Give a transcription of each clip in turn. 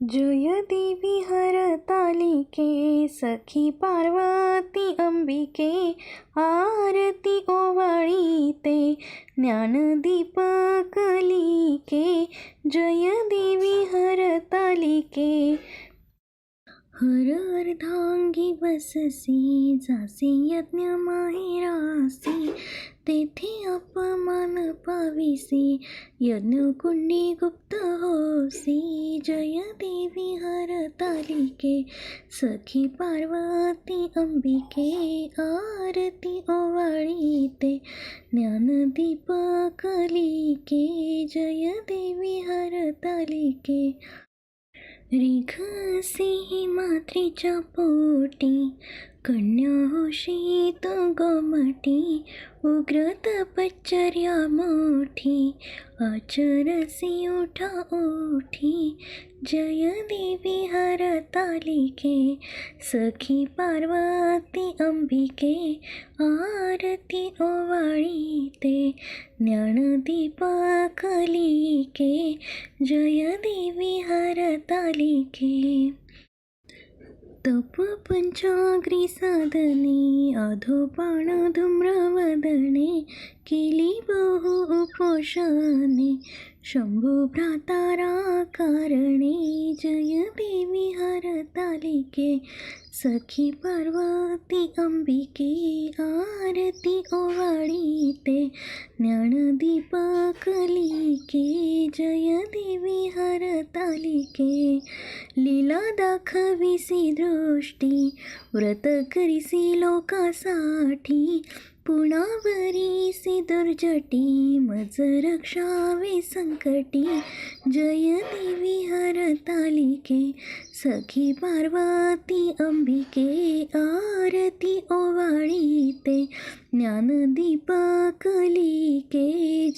जय देवी हरतालिके सखी पार्वती अंबिके आरती ओवाळीते ज्ञानदीप कलिके जय देवी हरतालिके हर अर्धांगी बससी जासी यज्ञ माहेरासी तेथे अपमान पाविसी यज्ञकुंडी गुप्त होसी जय देवी हरतालिके सखी पार्वती अंबिके आरती ओवाळीते ज्ञानदीप कलिके जय देवी हरतालिके रिघसी मातृच्या पोटी कन्या होशी तो गोमटी उग्र तपश्चर्या मोठी आचरसी उठा ओठी जय देवी हरतालिके सखी पार्वती अंबिके आरती ओवाळीते ज्ञानदीप कलिके जय देवी हरतालिके तप पंचाग्री साधने अधोपाण धूम्रवदने केली बहु उपोषणे शंभू भ्रातारा कारणे जय देवी हरतालिके सखी पार्वती अंबिके आरती ओवाळीते ज्ञानदीपकलिके जय देवी हरतालिके लीला दाखविसी दृष्टी व्रत करिसी लोकासाठी पुणावरीसी दुर्जटी मज रक्षावे संकटी जय देवी हरतालिके सखी पार्वती अंबिके आरती ओवाळीते ज्ञान कलिके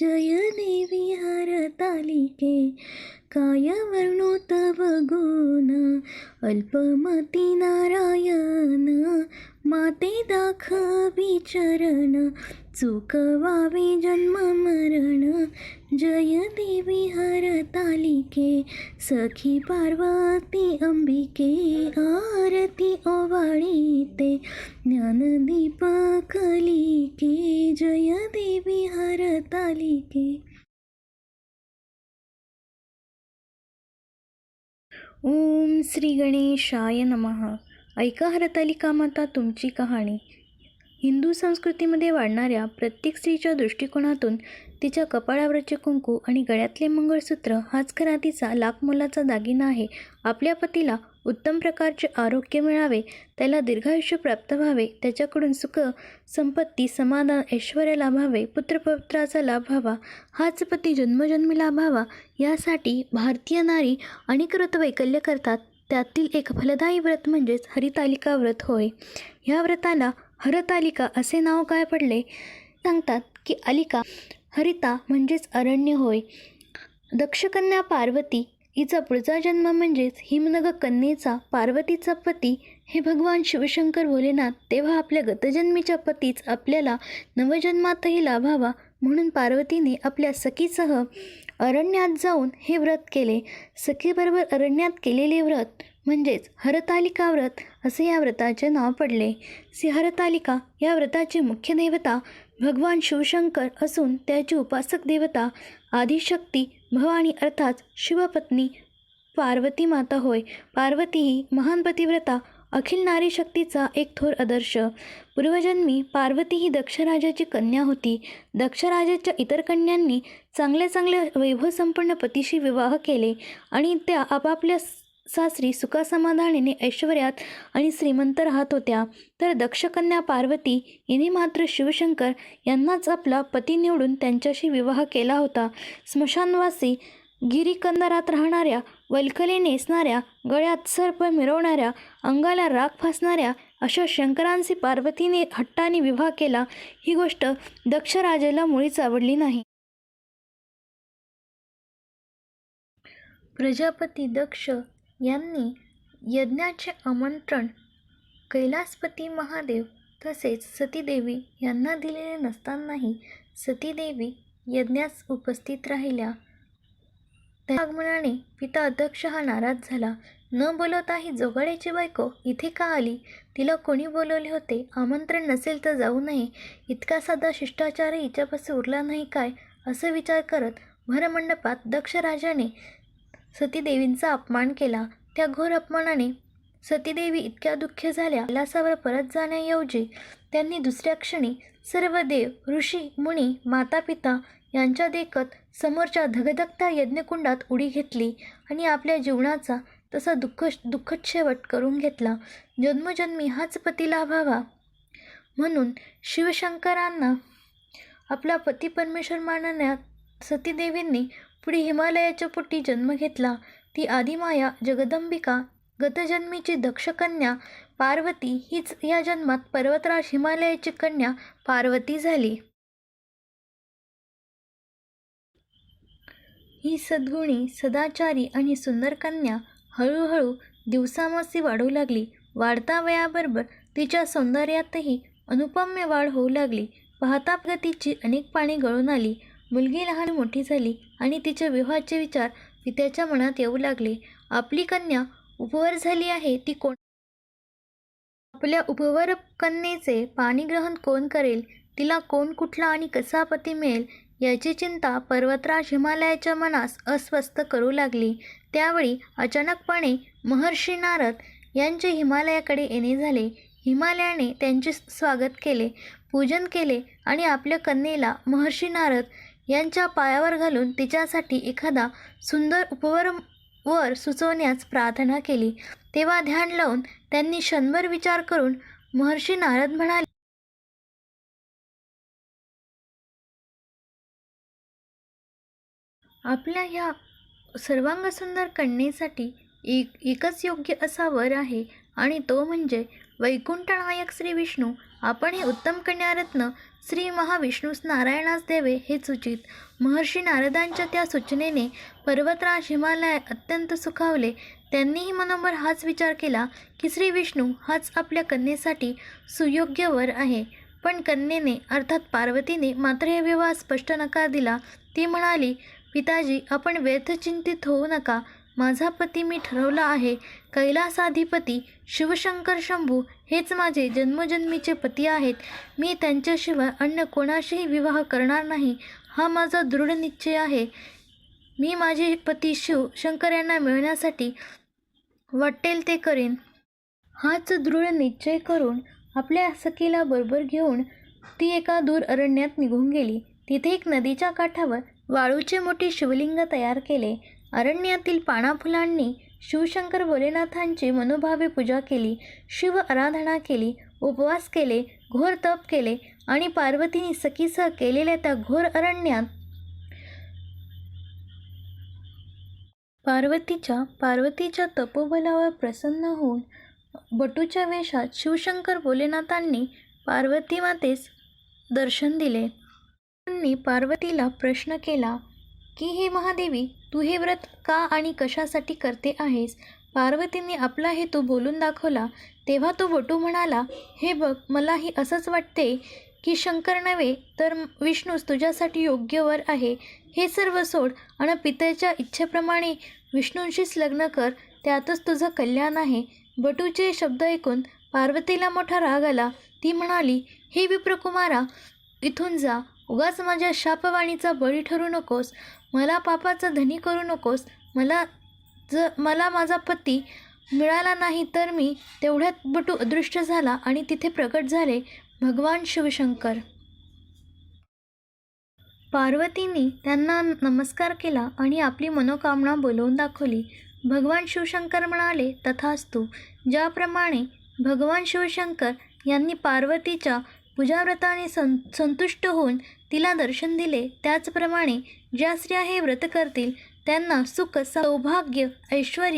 जय देवी हरतालिके काय वर्णो तव गुण अल्पमती नारायण माते दाखवी चरण चुकवावे जन्म मरण. जय देवी हरतालिके सखी पार्वती अंबिके आरती ओवाळीते ज्ञानदीप कलिके जय देवी हरतालिके ओम श्री गणेशाय नमः. ऐका हरतालिका माता तुमची कहाणी. हिंदू संस्कृतीमध्ये वाढणाऱ्या प्रत्येक स्त्रीच्या दृष्टिकोनातून तिच्या कपाळावरचे कुंकू आणि गळ्यातले मंगळसूत्र हाच खरा तिचा लाखमोलाचा दागिना आहे. आपल्या पतीला उत्तम प्रकारचे आरोग्य मिळावे त्याला दीर्घायुष्य प्राप्त व्हावे त्याच्याकडून सुख संपत्ती समाधान ऐश्वर लाभावे पुत्रपुत्राचा लाभ व्हावा हाच पती जन्मजन्मी लाभावा यासाठी भारतीय नारी अनेक व्रतवैकल्य करतात. त्यातील एक फलदायी व्रत म्हणजेच हरितालिका व्रत होय. ह्या व्रताला हरतालिका असे नाव काय पडले? सांगतात की अलिका हरिता म्हणजेच अरण्य होय. दक्षकन्या पार्वती हिचा पुढचा जन्म म्हणजेच हिमनग कन्येचा पार्वतीचा पती. हे भगवान शिवशंकर भोलेनाथ तेव्हा आपल्या गतजन्मीच्या पतीच आपल्याला नवजन्मातही लाभावा म्हणून पार्वतीने आपल्या सखीसह अरण्यात जाऊन हे व्रत केले. सखीबरोबर अरण्यात केलेले व्रत म्हणजेच हरतालिका व्रत असे या व्रताचे नाव पडले. सिंहरतालिका या व्रताची मुख्य देवता भगवान शिवशंकर असून त्याची उपासक देवता आदिशक्ती भवानी अर्थात शिवपत्नी पार्वती माता होय. पार्वती ही महान पतिव्रता अखिल नारी शक्तीचा एक थोर आदर्श. पूर्वजन्मी पार्वती ही दक्षराजाची कन्या होती. दक्षराजाच्या इतर कन्यांनी चांगल्या चांगल्या वैभवसंपन्न पतीशी विवाह केले आणि त्या आपापल्या सासरी सुखासमाधानाने ऐश्वर्यात आणि श्रीमंत राहत होत्या. तर दक्षकन्या पार्वती हिने मात्र शिवशंकर यांनाच आपला पती निवडून त्यांच्याशी विवाह केला होता. स्मशानवासी गिरीकंदरात राहणाऱ्या वल्कले नेसणाऱ्या गळ्यात सर्प मिरवणाऱ्या अंगाला राख फासणाऱ्या अशा शंकरांशी पार्वतीने हट्टाने विवाह केला ही गोष्ट दक्षराजाला मुळीच आवडली नाही. प्रजापती दक्ष यांनी यज्ञाचे आमंत्रण कैलासपती महादेव तसेच सतीदेवी यांना दिलेले नसतानाही सतीदेवी यज्ञास उपस्थित राहिल्या. त्या आगमनाने पिता अध्यक्ष हा नाराज झाला. न बोलवता ही जोगाड्याची बायको इथे का आली? तिला कोणी बोलवले होते? आमंत्रण नसेल तर जाऊ नये. इतका साधा शिष्टाचारही हिच्यापासून उरला नाही काय? असं विचार करत भरमंडपात दक्ष राजाने सतीदेवींचा अपमान केला. त्या घोर अपमानाने सतीदेवी इतक्या दुःख झाल्या. कैलासावर परत जाण्याऐवजी त्यांनी दुसऱ्या क्षणी सर्व देव ऋषी मुनी माता पिता यांच्या देखत समोरच्या धगधगत्या यज्ञकुंडात उडी घेतली आणि आपल्या जीवनाचा तसा दुःख दुःखद शेवट करून घेतला. जन्मजन्मी हाच पती लाभावा म्हणून शिवशंकरांना आपला पती परमेश्वर मानण्यात सतीदेवींनी पुढे हिमालयाच्या पोटी जन्म घेतला. ती आदिमाया जगदंबिका गतजन्मीची दक्षकन्या पार्वती हीच या जन्मात पर्वतराज हिमालयाची कन्या पार्वती झाली. ही सद्गुणी सदाचारी आणि सुंदर कन्या हळूहळू दिवसामासी वाढू लागली. वाढता वयाबरोबर तिच्या सौंदर्यातही अनुपम्य वाढ होऊ लागली. पाहता गतीची अनेक पाणी गळून आली. मुलगी लहान मोठी झाली आणि तिच्या विवाहाचे विचार पित्याच्या मनात येऊ लागले. आपली कन्या उपवर झाली आहे ती कोण? आपल्या उपवर कन्येचे पाणीग्रहण कोण करेल? तिला कोण कुठला आणि कसा पती मिळेल? याची चिंता पर्वतराज हिमालयाच्या मनास अस्वस्थ करू लागली. त्यावेळी अचानकपणे महर्षी नारद यांचे हिमालयाकडे येणे झाले. हिमालयाने त्यांचे स्वागत केले पूजन केले आणि आपल्या कन्येला महर्षी नारद यांच्या पायावर घालून तिच्यासाठी एखादा सुंदर उपवर वर सुचवण्यास प्रार्थना केली. तेव्हा ध्यान लावून त्यांनी क्षणभर विचार करून महर्षी नारद म्हणाले आपल्या ह्या सर्वांगसुंदर कन्येसाठी एक एकच योग्य असा वर आहे आणि तो म्हणजे वैकुंठनायक श्री विष्णू. आपण हे उत्तम कन्यारत्न श्री महाविष्णूस नारायणास देवे हेच उचित. महर्षी नारदांच्या त्या सूचनेने पर्वतराज हिमालय अत्यंत सुखावले. त्यांनीही मनोबर हाच विचार केला की श्री विष्णू हाच आपल्या कन्येसाठी सुयोग्य वर आहे. पण कन्येने अर्थात पार्वतीने मात्र हे विवाह स्पष्ट नकार दिला. ती म्हणाली पिताजी आपण व्यर्थचिंतित होऊ नका. माझा पती मी ठरवला आहे. कैलासाधिपती शिवशंकर शंभू हेच माझे जन्मजन्मीचे पती आहेत. मी त्यांच्याशिवाय अन्य कोणाशीही विवाह करणार नाही. हा माझा दृढ निश्चय आहे. मी माझे पती शिव शंकर यांना मिळण्यासाठी वाटेल ते करेन. हाच दृढ निश्चय करून आपल्या सखीला बरोबर घेऊन ती एका दूर अरण्यात निघून गेली. तिथे एक नदीच्या काठावर वाळूचे मोठे शिवलिंग तयार केले. अरण्यातील पानाफुलांनी शिवशंकर भोलेनाथांची मनोभावे पूजा केली शिव आराधना केली उपवास केले घोर तप केले आणि पार्वतीने सखीसह केलेल्या त्या घोर अरण्यात पार्वतीच्या पार्वतीच्या तपोबलावर प्रसन्न होऊन बटूच्या वेशात शिवशंकर भोलेनाथांनी पार्वती मातेस दर्शन दिले. त्यांनी पार्वतीला प्रश्न केला की हे महादेवी तू हे व्रत का आणि कशासाठी करते आहेस? पार्वतीने आपला हेतू बोलून दाखवला. तेव्हा तो बटू म्हणाला हे बघ मलाही असंच वाटते की शंकर नव्हे तर विष्णूच तुझ्यासाठी योग्य वर आहे. हे सर्व सोड आणि पित्याच्या इच्छेप्रमाणे विष्णूंशीच लग्न कर त्यातच तुझं कल्याण आहे. बटूचे शब्द ऐकून पार्वतीला मोठा राग आला. ती म्हणाली हे विप्रकुमारा इथून जा. उगाच माझ्या शापवाणीचा बळी ठरू नकोस मला पापाचा धनी करू नकोस मला ज मला माझा पती मिळाला नाही तर मी तेवढ्यात बटू अदृष्ट झाला आणि तिथे प्रकट झाले भगवान शिवशंकर. पार्वतींनी त्यांना नमस्कार केला आणि आपली मनोकामना बोलवून दाखवली. भगवान शिवशंकर म्हणाले तथास्तू ज्याप्रमाणे भगवान शिवशंकर यांनी पार्वतीच्या पूजाव्रताने सं संतुष्ट होऊन तिला दर्शन दिले. त्याचप्रमाणे ज्या स्त्रिया हे व्रत करतील त्यांना सुख सौभाग्य ऐश्वर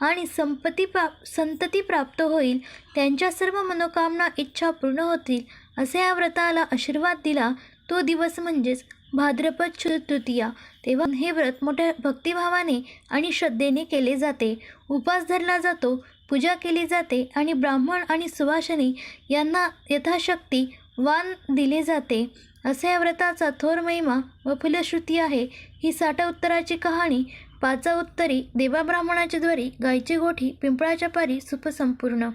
आणि संपत्ती प्रा संतती प्राप्त होईल. त्यांच्या सर्व मनोकामना इच्छा पूर्ण होतील असे या व्रताला आशीर्वाद दिला. तो दिवस म्हणजेच भाद्रपद शुद्ध तृतीया. तेव्हा हे व्रत मोठ्या भक्तिभावाने आणि श्रद्धेने केले जाते. उपास धरला जातो पूजा केली जाते आणि ब्राह्मण आणि सुवासिनी यांना यथाशक्ती वान दिले जाते. असे या व्रताचा थोर महिमा व फुलश्रुती आहे. ही साठ उत्तराची कहाणी पाचा उत्तरी देवा ब्राह्मणाच्या द्वारी गायची गोठी पिंपळाच्या पारी सुपसंपूर्ण.